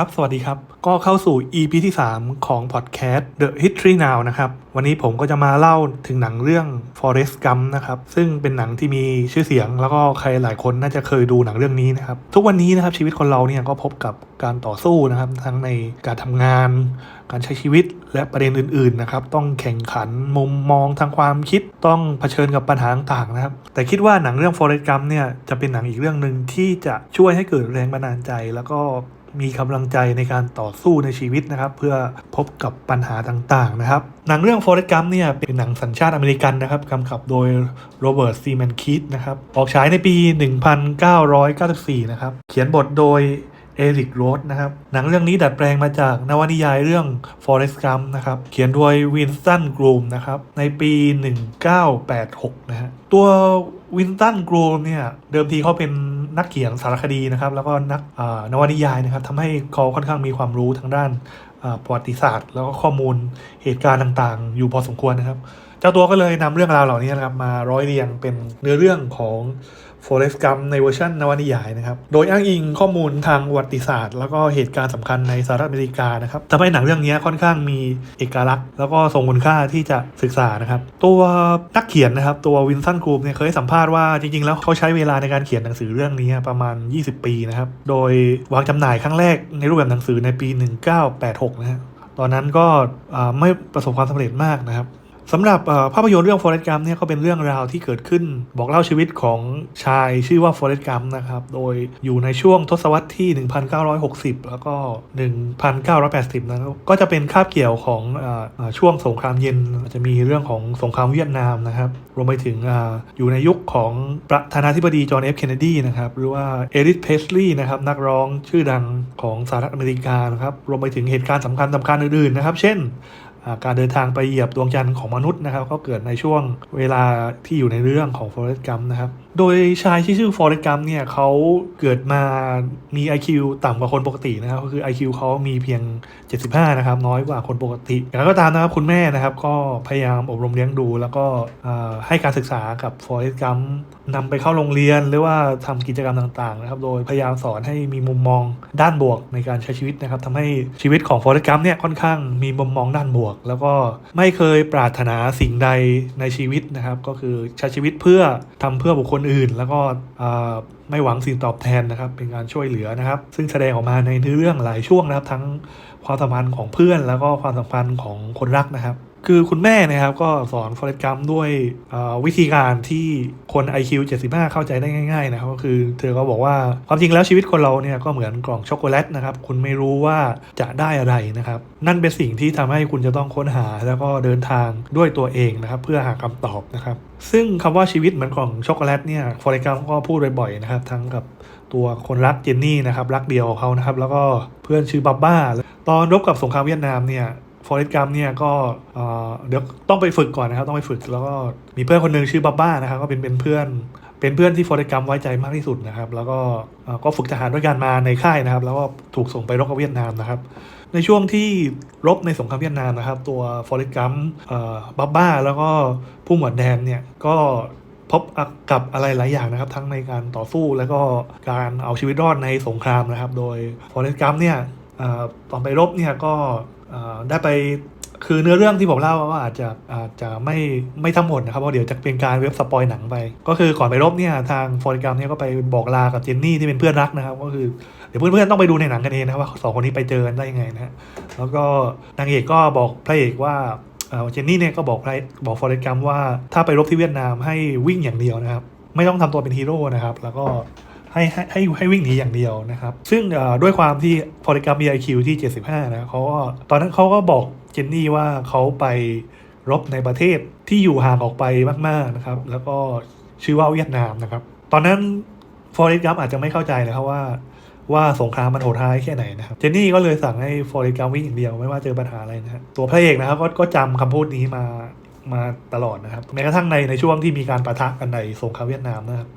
ครับ สวัสดีครับ ก็เข้าสู่ EP ที่ 3 ของพอดแคสต์ The History Now นะครับ วันนี้ผมก็จะมาเล่าถึงหนังเรื่อง Forest Gump นะครับ ซึ่งเป็นหนังที่มีชื่อเสียง แล้วก็ใครหลายคนน่าจะเคยดูหนังเรื่องนี้นะครับ ทุกวันนี้นะครับชีวิตคนเราเนี่ยก็พบกับการต่อสู้นะครับ ทั้งในการทำงาน การใช้ชีวิตและประเด็นอื่นๆนะครับ ต้องแข่งขันมุมมองทางความคิดต้องเผชิญกับปัญหาต่างๆนะครับ แต่คิดว่าหนังเรื่อง forest Gump เนี่ยจะเป็นหนังอีกเรื่องหนึ่งที่จะช่วยให้เกิดแรงบันดาลใจ แล้วก็มีกำลังใจในการต่อสู้ในชีวิตนะครับ เพื่อพบกับปัญหาต่างๆนะครับ หนังเรื่อง Forrest Gump เนี่ยเป็นหนังสัญชาติอเมริกันนะครับกำกับโดยโรเบิร์ตซีแมนคิดนะครับออกฉายในปี 1994 นะครับ เขียนบทโดย เอริกโรสนะครับ หนังเรื่องนี้ดัดแปลงมาจากนวนิยายเรื่อง Forrest Gump นะครับ เขียนโดยวินสตันกรูมนะครับ ในปี 1986 นะฮะ ตัววินสตันกรูมเนี่ย เดิมทีเขาเป็นนักเขียนสารคดีนะครับ แล้วก็นักอ่านวนิยายนะครับทำให้เขาค่อนข้างมีความรู้ทางด้านประวัติศาสตร์ แล้วก็ข้อมูลเหตุการณ์ต่างๆ อยู่พอสมควรนะครับ เจ้าตัวก็เลยนำเรื่องราวเหล่านี้นะครับมาร้อยเรียงเป็นเนื้อเรื่องของ Forrest Gump ในเวอร์ชันนวนิยายนะครับ โดยอ้างอิงข้อมูลทางประวัติศาสตร์ แล้วก็เหตุการณ์สำคัญในสหรัฐอเมริกานะครับทำให้หนังเรื่องนี้ค่อนข้างมีเอกลักษณ์ แล้วก็ทรงคุณค่าที่จะศึกษานะครับ ตัวนักเขียนนะครับ ตัววินสันกรูปเนี่ยเคยสัมภาษณ์ว่าจริงๆ แล้วเขาใช้เวลาในการเขียนหนังสือเรื่องนี้ประมาณ 20 ปีนะครับ โดยวางจำหน่ายครั้งแรกในรูปแบบหนังสือในปี 1986 นะฮะตอนนั้นก็ไม่ประสบความสำเร็จมากนะครับ สำหรับภาพยนตร์เรื่อง Forrest Gump เนี่ยก็เป็นเรื่องราวที่เกิดขึ้น บอกเล่าชีวิตของชายชื่อว่า Forrest Gump นะครับ โดยอยู่ในช่วงทศวรรษที่ 1960 แล้วก็ 1980 นะครับ ก็จะเป็นคาบเกี่ยวของออช่วงสงครามเย็น จะมีเรื่องของสงครามเวียดนามนะครับ รวมไปถึงออยู่ในยุคของประธานาธิบดีจอห์นเอฟเคนเนดีนะครับ หรือว่าเอริสเพสลีย์นะครับ นักร้องชื่อดังของสหรัฐอเมริกานะครับ รวมไปถึงเหตุการณ์สำคัญสำคัญอื่นๆนะครับ เช่น การเดินทางไปเหยียบดวงจันทร์ของมนุษย์นะครับ ก็เกิดในช่วงเวลาที่อยู่ในเรื่องของ Forrest Gump นะครับ โดยชายที่ชื่อ Forrest Gump เนี่ยเขาเกิดมามี IQ ต่ำกว่าคนปกตินะครับ ก็คือ IQ เขามีเพียง 75 นะครับ น้อยกว่าคนปกติอย่างไรก็ตามนะครับคุณแม่นะครับ ก็พยายามอบรมเลี้ยงดู แล้วก็ให้การศึกษากับ Forrest Gump นำไปเข้าโรงเรียนหรือว่าทำกิจกรรมต่างๆนะครับ โดยพยายามสอนให้มีมุมมองด้านบวกในการใช้ชีวิตนะครับทำให้ชีวิตของ Forrest Gump เนี่ยค่อนข้างมีมุมมองด้านบวก แล้วก็ไม่เคยปรารถนาสิ่งใดในชีวิตนะครับ ก็คือใช้ชีวิตเพื่อทำเพื่อบุคคลอื่น แล้วก็ไม่หวังสิ่งตอบแทนนะครับ เป็นการช่วยเหลือนะครับ ซึ่งแสดงออกมาในเรื่องหลายช่วงนะครับ ทั้งความสัมพันธ์ของเพื่อน แล้วก็ความสัมพันธ์ของคนรักนะครับคือคุณแม่นะครับก็สอนฟอเรสต์กัมด้วยวิธีการที่คน IQ 75 เข้าใจได้ง่าย ๆ นะครับก็คือเธอก็บอกว่าความจริงแล้วชีวิตคนเราเนี่ยก็เหมือนกล่องช็อกโกแลตนะครับ คุณไม่รู้ว่าจะได้อะไรนะครับ นั่นเป็นสิ่งที่ทำให้คุณจะต้องค้นหาแล้วก็เดินทางด้วยตัวเองนะครับ เพื่อหาคำตอบนะครับ ซึ่งคำว่าชีวิตเหมือนกล่องช็อกโกแลตเนี่ยฟอเรสต์กัมก็พูดบ่อยๆนะครับ ทั้งกับตัวคนรักเจนนี่นะครับรักเดียวของเขานะครับ แล้วก็เพื่อนชื่อบับบ้าตอนรบกับสงครามเวียดนามเนี่ย ฟอร์เรสต์กัมเนี่ยก็เดี๋ยวต้องไปฝึกก่อนนะครับต้องไปฝึกแล้วก็มีเพื่อนคนหนึ่งชื่อบับบ้านะครับก็เป็นเป็นเพื่อนเป็นเพื่อนที่ฟอร์เรสต์กัมไว้ใจมากที่สุดนะครับ แล้วก็ก็ฝึกทหารด้วยกันมาในค่ายนะครับ แล้วก็ถูกส่งไปรบกับเวียดนามนะครับ ในช่วงที่รบในสงครามเวียดนามนะครับ ตัวฟอร์เรสต์กัมเอ่อบับบ้าแล้วก็ผู้หมวดแดนเนี่ยก็พบกับอะไรหลายอย่างนะครับ ทั้งในการต่อสู้แล้วก็การเอาชีวิตรอดในสงครามนะครับ โดยฟอร์เรสต์กัมเนี่ยอตอนไปรบเนี่ยก็เได้ไปคือเนื้อเรื่องที่ผมเล่าก็อาจจะอาจจะไม่ไม่ทั้งหมดนะครับเพราะเดี๋ยวจะเป็นการเว็บสปอยหนังไป ก็คือก่อนไปรบเนี่ยทางฟอร์กรมเนี่ยก็ไปบอกลากับเจนนี่ที่เป็นเพื่อนรักนะครับ ก็คือเดี๋ยวเพื่อนๆต้องไปดูในหนังกันเองนะว่าสองคนนี้ไปเจอกันได้ยังไงนะฮะแล้วก็นางเอกก็บอกพระเอกว่าเจนนี่เนี่ยก็บอกพระบอกฟอร์กรมว่าถ้าไปรบที่เวียดนามให้วิ่งอย่างเดียวนะครับ ไม่ต้องทำตัวเป็นฮีโร่นะครับ แล้วก็ ให้ให้ให้ให้วิ่งหนีอย่างเดียวนะครับ ซึ่งด้วยความที่พอลิกรมมี IQ ที่ 75 นะเขาก็ตอนนั้นเขาก็บอกเจนนี่ว่าเขาไปรบในประเทศที่อยู่ห่างออกไปมากๆนะครับ แล้วก็ชื่อว่าเวียดนามนะครับ ตอนนั้นฟอริสกัมอาจจะไม่เข้าใจนะครับว่า ว่าสงครามมันโหดร้ายแค่ไหนนะครับเจนนี่ก็เลยสั่งให้ฟอริสกัมวิ่งอย่างเดียวไม่ว่าเจอปัญหาอะไรนะตัวพระเอกนะครับก็ก็จำคำพูดนี้มามาตลอดนะครับแม้กระทั่งในในช่วงที่มีการประทะกันในสงครามเวียดนามนะครับ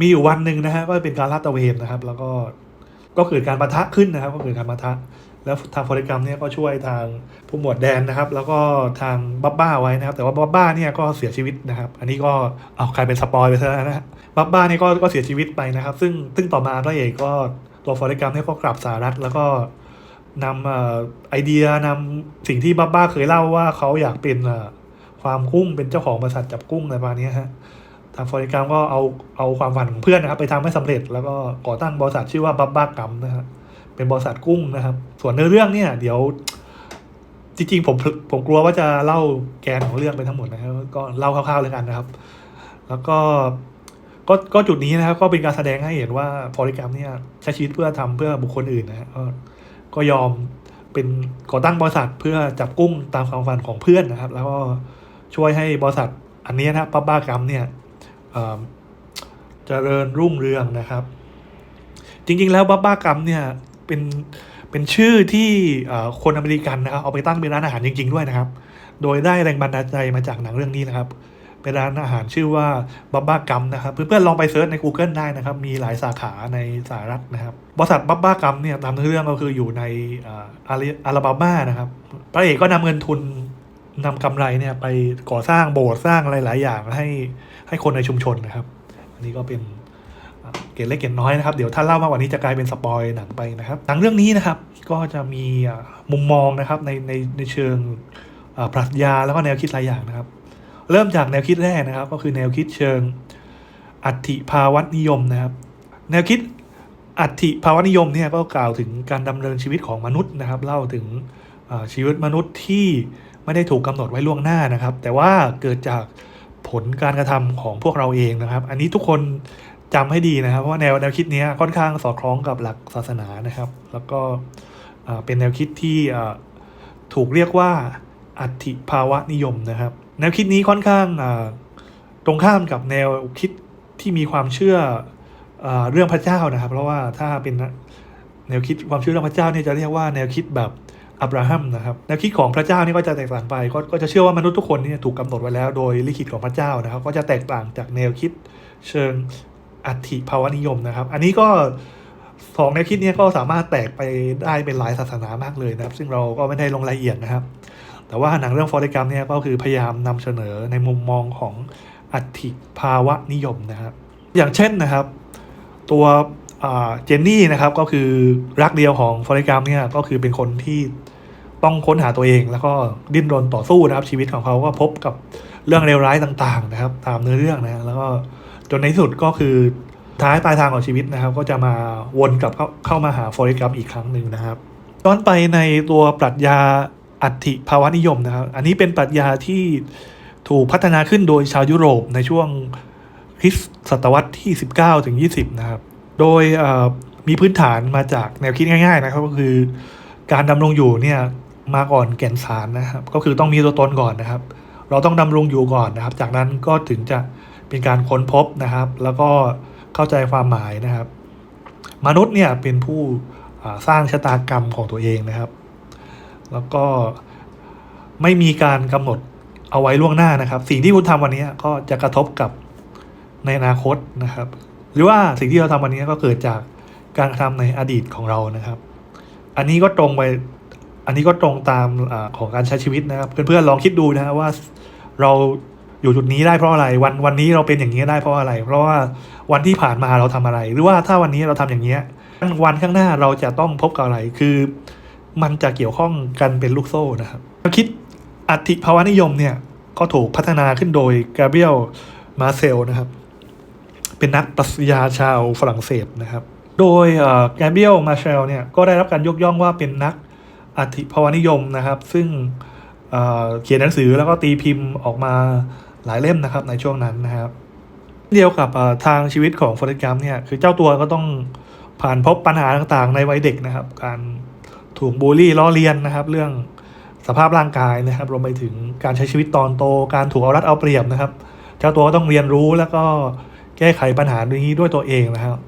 มีอยู่วันหนึ่งนะฮะก็เป็นการลาดตระเวนนะครับ แล้วก็ก็เกิดการปะทะขึ้นนะครับ ก็เกิดการปะทะ แล้วทางฟอร์เรกรมเนี่ยก็ช่วยทางผู้หมวดแดนนะครับ แล้วก็ทางบับบ้าไว้นะครับ แต่ว่าบับบ้าเนี่ยก็เสียชีวิตนะครับ อันนี้ก็เอาใครเป็นสปอยไปซะแล้วนะฮะบับบ้าเนี่ยก็ก็เสียชีวิตไปนะครับ ซึ่งซึ่งต่อมาพระเอกก็ตัวฟอร์เรกรมเนี่ยก็กลับสหรัฐแล้วก็นำไอเดียนำสิ่งที่บ้าบ้าเคยเล่าว่าเขาอยากเป็นเอ่อฟามกุ้งเป็นเจ้าของบริษัทจับกุ้งอะไรประมาณนี้ฮะ ทางฟอริกรมก็เอาเอาความฝันของเพื่อนนะครับ ไปทำให้สำเร็จแล้วก็ก่อตั้งบริษัทชื่อว่าบับบ้ากรรมนะฮะเป็นบริษัทกุ้งนะครับ ส่วนเนื้อเรื่องเนี่ย เดี๋ยว จริงๆผมผมกลัวว่าจะเล่าแกนของเรื่องไปทั้งหมดนะครับ ก็เล่าคร่าวๆเลยกันนะครับ แล้วก็ก็ก็จุดนี้นะครับ ก็เป็นการแสดงให้เห็นว่าฟอริกรรมเนี่ยใช้ชีวิตเพื่อทำเพื่อบุคคลอื่นนะฮะก็ก็ยอมเป็นก่อตั้งบริษัทเพื่อจับกุ้งตามความฝันของเพื่อนนะครับ แล้วก็ช่วยให้บริษัทอันนี้นะปั๊บบ้ากรรมเนี่ย เอ่อเจริญรุ่งเรืองนะครับ จริงๆ แล้วบับบ้ากรรมเนี่ยเป็นเป็นชื่อที่คนอเมริกันนะครับเอาไปตั้งเป็นร้านอาหารจริง ๆ ด้วยนะครับ โดยได้แรงบันดาลใจมาจากหนังเรื่องนี้นะครับเป็นร้านอาหารชื่อว่าบับบ้ากัมนะครับเพื่อนๆลองไปเซิร์ชใน Google ได้นะครับ มีหลายสาขาในสหรัฐนะครับบริษัทบับบ้ากัมเนี่ยตามเรื่องก็คืออยู่ในอาริอลาบามานะครับพระเอกก็นำเงินทุนนำกำไรเนี่ยไปก่อสร้างโบสถ์สร้างอะไรหลายอย่างให้ ให้คนในชุมชนนะครับ อันนี้ก็เป็นเกณฑ์เล็กเกณฑ์น้อยนะครับ เดี๋ยวถ้าเล่ามากกว่านี้จะกลายเป็นสปอยหนังไปนะครับ หนังเรื่องนี้นะครับก็จะมีมุมมองนะครับในในในเชิงปรัชญาแล้วก็แนวคิดหลายอย่างนะครับ เริ่มจากแนวคิดแรกนะครับ ก็คือแนวคิดเชิงอัติภาวะนิยมนะครับ แนวคิดอัติภาวะนิยมเนี่ยก็กล่าวถึงการดำเนินชีวิตของมนุษย์นะครับ เล่าถึงชีวิตมนุษย์ที่ไม่ได้ถูกกำหนดไว้ล่วงหน้านะครับ แต่ว่าเกิดจาก ผลการกระทำของพวกเราเองนะครับ อันนี้ทุกคนจำให้ดีนะครับ เพราะว่าแนวแนวคิดนี้ค่อนข้างสอดคล้องกับหลักศาสนานะครับ แล้วก็เป็นแนวคิดที่ถูกเรียกว่าอัติภาวะนิยมนะครับ แนวคิดนี้ค่อนข้างตรงข้ามกับแนวคิดที่มีความเชื่ออเรื่องพระเจ้านะครับ เพราะว่าถ้าเป็นแนวคิดความเชื่อเรื่องพระเจ้าเนี่ยจะเรียกว่าแนวคิดแบบ อับราฮัมนะครับแนวคิดของพระเจ้านี่ก็จะแตกต่างไปก็ก็จะเชื่อว่ามนุษย์ทุกคนนี่ถูกกำหนดไว้แล้วโดยลิขิตของพระเจ้านะครับ ก็จะแตกต่างจากแนวคิดเชิงอัติภาวนิยมนะครับ อันนี้ก็สองแนวคิดนี้ก็สามารถแตกไปได้เป็นหลายศาสนามากเลยนะครับ ซึ่งเราก็ไม่ได้ลงรายละเอียดนะครับ แต่ว่าหนังเรื่องฟอร์เรกรมเนี่ยก็คือพยายามนำเสนอในมุมมองของอัติภาวะนิยมนะครับ อย่างเช่นนะครับ ตัวเจนนี่นะครับก็คือรักเดียวของฟอร์เรกรมเนี่ยก็คือเป็นคนที่ ต้องค้นหาตัวเองแล้วก็ดิ้นรนต่อสู้นะครับ ชีวิตของเขาก็พบกับเรื่องเลวร้ายต่างๆ นะครับ ตามเนื้อเรื่องนะแล้วก็จนในสุดก็คือท้ายปลายทางของชีวิตนะครับ ก็จะมาวนกลับเข้าเข้ามาหาฟอริกัมอีกครั้งหนึ่งนะครับย้อนไปในตัวปรัชญาอัติภาวะนิยมนะครับ อันนี้เป็นปรัชญาที่ถูกพัฒนาขึ้นโดยชาวยุโรปในช่วงคริสตศตวรรษที่ 19ถึง20 นะครับ โดยมีพื้นฐานมาจากแนวคิดง่าย ๆ นะครับก็คือการดำรงอยู่เนี่ย มาก่อนแก่นสารนะครับ ก็คือต้องมีตัวตนก่อนนะครับ เราต้องดำรงอยู่ก่อนนะครับ จากนั้นก็ถึงจะเป็นการค้นพบนะครับ แล้วก็เข้าใจความหมายนะครับ มนุษย์เนี่ยเป็นผู้สร้างชะตากรรมของตัวเองนะครับ แล้วก็ไม่มีการกำหนดเอาไว้ล่วงหน้านะครับ สิ่งที่คุณทำวันนี้ก็จะกระทบกับในอนาคตนะครับ หรือว่าสิ่งที่เราทำวันนี้ก็เกิดจากการกระทำในอดีตของเรานะครับ อันนี้ก็ตรงไป อันนี้ก็ตรงตามอของการใช้ชีวิตนะครับ เพื่อนๆลองคิดดูนะว่าเราอยู่จุดนี้ได้เพราะอะไร วันวันนี้เราเป็นอย่างนี้ได้เพราะอะไร เพราะว่าวันที่ผ่านมาเราทำอะไร หรือว่าถ้าวันนี้เราทำอย่างเนี้วันข้างหน้าเราจะต้องพบกับอะไร คือ มันจะเกี่ยวข้องกันเป็นลูกโซ่นะครับคิดอัติภาวะนิยมเนี่ยก็ถูกพัฒนาขึ้นโดยกาเบรียลมาเซลนะครับ เป็นนักปรัชญาชาวฝรั่งเศสนะครับ โดยแกเบรียลมาเชลเนี่ยก็ได้รับการยกย่องว่าเป็นนัก อธิภาวนิยมนะครับ ซึ่งเเขียนหนังสือแล้วก็ตีพิมพ์ออกมาหลายเล่มนะครับในช่วงนั้นนะครับ เดียวกับทางชีวิตของฟอร์เรสต์กัมเนี่ยคือเจ้าตัวก็ต้องผ่านพบปัญหาต่างๆ ในวัยเด็กนะครับ การถูกบูลลี่ล้อเลียนนะครับ เรื่องสภาพร่างกายนะครับรวมไปถึงการใช้ชีวิตตอนโต การถูกเอารัดเอาเปรียบนะครับ เจ้าตัวก็ต้องเรียนรู้แล้วก็แก้ไขปัญหานี้ด้วยตัวเองนะครับ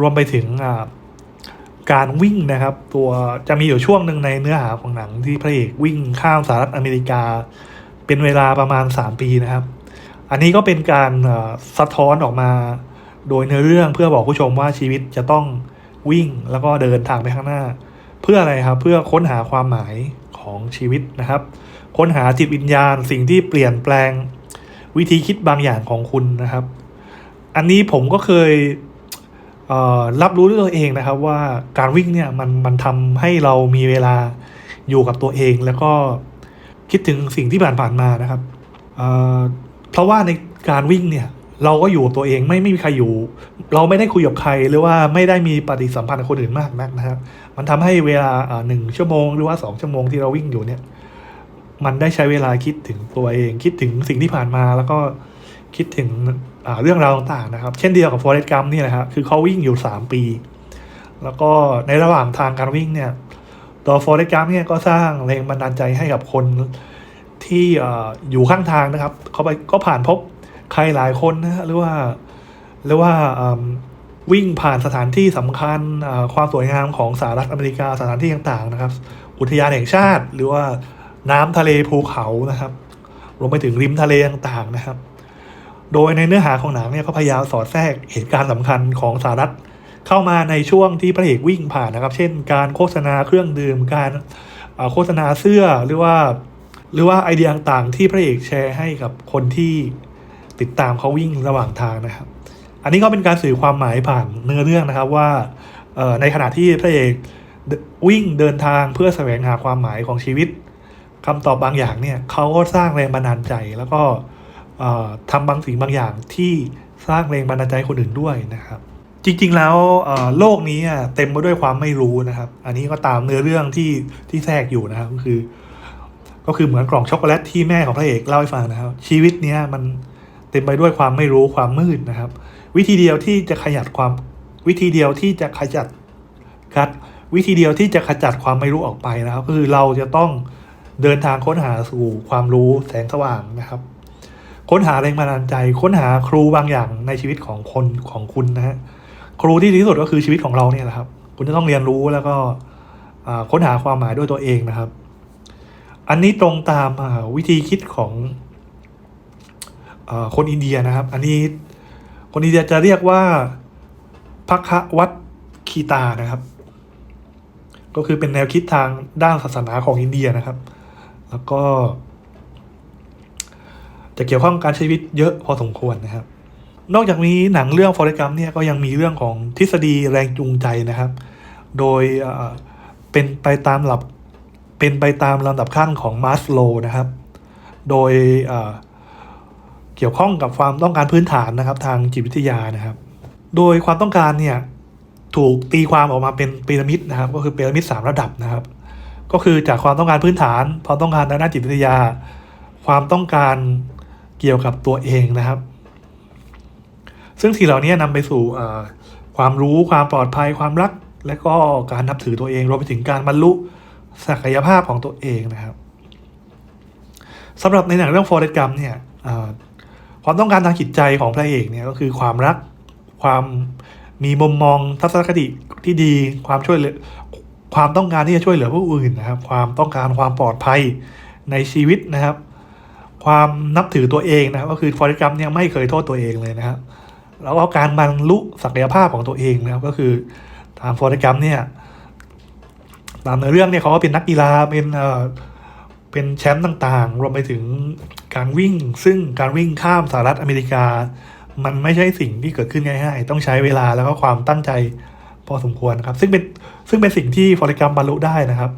รวมไปถึง การวิ่งนะครับ ตัวจะมีอยู่ช่วงหนึ่งในเนื้อหาของหนังที่พระเอกวิ่งข้ามสหรัฐอเมริกา เป็นเวลาประมาณ 3 ปีนะครับ อันนี้ก็เป็นการสะท้อนออกมาโดยเนื้อเรื่องเพื่อบอกผู้ชมว่าชีวิตจะต้องวิ่งแล้วก็เดินทางไปข้างหน้า เพื่ออะไรครับ เพื่อค้นหาความหมายของชีวิตนะครับ ค้นหาจิตวิญญาณสิ่งที่เปลี่ยนแปลงวิธีคิดบางอย่างของคุณนะครับ อันนี้ผมก็เคย รับรู้ด้วยตัวเองนะครับว่าการวิ่งเนี่ยมันมันทำให้เรามีเวลาอยู่กับตัวเอง แล้วก็คิดถึงสิ่งที่ผ่านผ่านๆมานะครับเเพราะว่าในการวิ่งเนี่ยเราก็อยู่กับตัวเองไม่ไม่มีใครอยู่ เราไม่ได้คุยกับใครหรือว่าไม่ได้มีปฏิสัมพันธ์กับคนอื่นมากนักนะครับ มันทำให้เวลาหนึ่งชั่วโมงหรือว่าสองชั่วโมงที่เราวิ่งอยู่เนี่ยมันได้ใช้เวลาคิดถึงตัวเอง คิดถึงสิ่งที่ผ่านมาแล้วก็คิดถึง เรื่องราวต่างๆนะครับ เช่นเดียวกับ Forrest Gump นี่แหละครับคือเขาวิ่งอยู่ 3 ปี แล้วก็ในระหว่างทางการวิ่งเนี่ยตัว Forrest Gump เนี่ยก็สร้างแรงบันดาลใจให้กับคนที่ออยู่ข้างทางนะครับเขาไปก็ผ่านพบใครหลายคนนะหรือว่าหรือว่าวิ่งผ่านสถานที่สำคัญความสวยงามของสหรัฐอเมริกาสถานที่ต่างๆนะครับ อุทยานแห่งชาติหรือว่าน้ำทะเลภูเขานะครับรวมไปถึงริมทะเลต่างๆนะครับ โดยในเนื้อหาของหนังเนี่ยเขาพยายามสอดแทรกเหตุการณ์สำคัญของสหรัฐ เข้ามาในช่วงที่พระเอกวิ่งผ่านนะครับ เช่น การโฆษณาเครื่องดื่ม การโฆษณาเสื้อหรือว่า หรือว่าไอเดียต่างๆ ที่พระเอกแชร์ให้กับคนที่ติดตามเขาวิ่งระหว่างทางนะครับ อันนี้ก็เป็นการสื่อความหมายผ่านเนื้อเรื่องนะครับว่าในขณะที่พระเอกวิ่งเดินทางเพื่อแสวงหาความหมายของชีวิตคำตอบบางอย่างเนี่ยเขาก็สร้างแรงบันดาลใจแล้วก็ ทำบางสิ่งบางอย่างที่สร้างแรงบันดาลใจคนอื่นด้วยนะครับ จริงๆแล้วโลกนี้เต็มไปด้วยความไม่รู้นะครับ อันนี้ก็ตามเนื้อเรื่องที่ที่แทรกอยู่นะครับก็คือ ก็คือเหมือนกล่องช็อกโกแลตที่แม่ของพระเอกเล่าให้ฟังนะครับ ชีวิตเนี้ยมันเต็มไปด้วยความไม่รู้ความมืดนะครับ วิธีเดียวที่จะขยัดความวิธีเดียวที่จะขจัดกัดวิธีเดียวที่จะขจัดความไม่รู้ออกไปนะครับ ก็คือเราจะต้องเดินทางค้นหาสู่ความรู้แสงสว่างนะครับ ค้นหาแรงบันดาลใจ ค้นหาครูบางอย่างในชีวิตของคนของคุณนะฮะครูที่ดีที่สุดก็คือชีวิตของเราเนี่ยแหละครับ คุณจะต้องเรียนรู้แล้วก็ค้นหาความหมายด้วยตัวเองนะครับ อันนี้ตรงตามวิธีคิดของอคนอินเดียนะครับ อันนี้คนอินเดียจะเรียกว่าพักวัตคีตานะครับ ก็คือเป็นแนวคิดทางด้านศาสนาของอินเดียนะครับ แล้วก็ จะเกี่ยวข้องกับการใช้ชีวิตเยอะพอสมควรนะครับ นอกจากนี้หนังเรื่องฟอร์เรกัมเนี่ยก็ยังมีเรื่องของทฤษฎีแรงจูงใจนะครับ โดยเป็นไปตามหลับเป็นไปตามลำดับขั้นของมาสโลนะครับ โดยเกี่ยวข้องกับความต้องการพื้นฐานนะครับ ทางจิตวิทยานะครับ โดยความต้องการเนี่ยถูกตีความออกมาเป็นพีระมิดนะครับ ก็คือพีระมิดสามระดับนะครับ ก็คือจากความต้องการพื้นฐานความต้องการทางด้านจิตวิทยา ความต้องการ เกี่ยวกับตัวเองนะครับ ซึ่งสิ่งเหล่านี้นำไปสู่ความรู้ความปลอดภัยความรัก และก็การนับถือตัวเองรวมไปถึงการบรรลุศักยภาพของตัวเองนะครับสำหรับในหนังเรื่อง Forrest Gump เนี่ยความต้องการทางจิตใจของพระเอกเนี่ยก็คือความรักความมีมุมมองทัศนคติที่ดีความช่วยเหลือความต้องการที่จะช่วยเหลือผู้อื่นนะครับ ความต้องการความปลอดภัยในชีวิตนะครับ ความนับถือตัวเองนะครับก็คือฟอร์เรกัมเนี่ยไม่เคยโทษตัวเองเลยนะครับแล้วก็การบรรลุศักยภาพของตัวเองนะครับก็คือตามฟอร์เรกัมเนี่ยตามในเรื่องเนี่ยเขาก็เป็นนักกีฬาเป็นเอ่อเป็นแชมป์ต่างๆ รวมไปถึงการวิ่ง ซึ่งการวิ่งข้ามสหรัฐอเมริกา มันไม่ใช่สิ่งที่เกิดขึ้นง่ายๆ ต้องใช้เวลาแล้วก็ความตั้งใจพอสมควรนะครับ ซึ่งเป็นซึ่งเป็นสิ่งที่ฟอร์เรกัมบรรลุได้นะครับ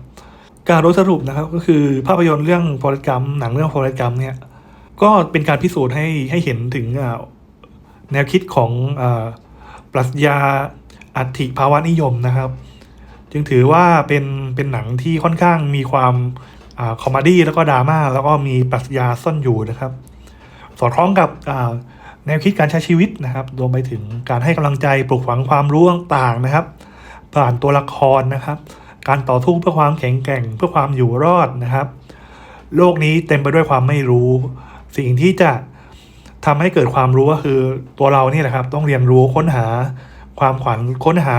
การสรุปนะครับก็คือภาพยนตร์เรื่อง Forrest Gump หนังเรื่อง Forrest Gump เนี่ยก็เป็นการพิสูจน์ให้ให้เห็นถึงแนวคิดของอปรัชญาอัติภาวะนิยมนะครับ จึงถือว่าเป็นเป็นหนังที่ค่อนข้างมีความคอมเมดี้แล้วก็ดราม่าแล้วก็มีปรัชญาซ่อนอยู่นะครับ สอดคล้องกับแนวคิดการใช้ชีวิตนะครับรวมไปถึงการให้กำลังใจปลูกฝังความรู้ต่างๆนะครับ ผ่านตัวละครนะครับ การต่อสู้เพื่อความแข็งแกร่งเพื่อความอยู่รอดนะครับ โลกนี้เต็มไปด้วยความไม่รู้ สิ่งที่จะทำให้เกิดความรู้ก็คือตัวเรานี่แหละครับ ต้องเรียนรู้ค้นหาความขวัญค้นหา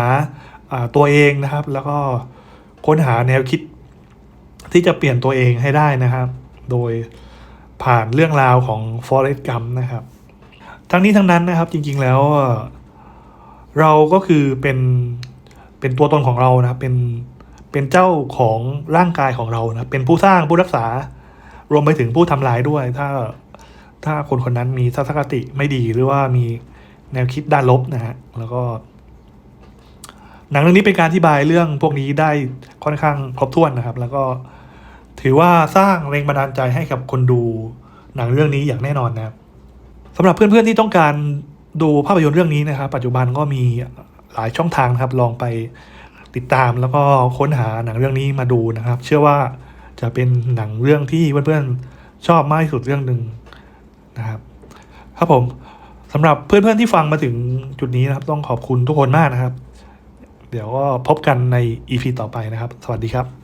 ตัวเองนะครับ แล้วก็ค้นหาแนวคิดที่จะเปลี่ยนตัวเองให้ได้นะครับ โดยผ่านเรื่องราวของ Forrest Gump นะครับ ทั้งนี้ทั้งนั้นนะครับจริงๆแล้วเอ่อเราก็คือเป็นเป็นตัวตนของเรานะครับเป็น เป็นเจ้าของร่างกายของเรานะเป็นผู้สร้างผู้รักษา รวมไปถึงผู้ทำลายด้วย ถ้าถ้าคนคนนั้นมีทัศนคติไม่ดีหรือว่ามีแนวคิดด้านลบนะฮะแล้วก็ หนังเรื่องนี้เป็นการอธิบายเรื่องพวกนี้ได้ค่อนข้างครบถ้วนนะครับ แล้วก็ถือว่าสร้างแรงบันดาลใจให้กับคนดูหนังเรื่องนี้อย่างแน่นอนนะครับสำหรับเพื่อนๆที่ต้องการดูภาพยนตร์เรื่องนี้นะครับ ปัจจุบันก็มีหลายช่องทางนะครับลองไป ติดตามแล้วก็ค้นหาหนังเรื่องนี้มาดูนะครับ เชื่อว่าจะเป็นหนังเรื่องที่เพื่อนๆชอบมากที่สุดเรื่องหนึ่งนะครับ ครับผมสำหรับเพื่อนๆที่ฟังมาถึงจุดนี้นะครับ ต้องขอบคุณทุกคนมากนะครับ เดี๋ยวก็พบกันใน EP ต่อไปนะครับ สวัสดีครับ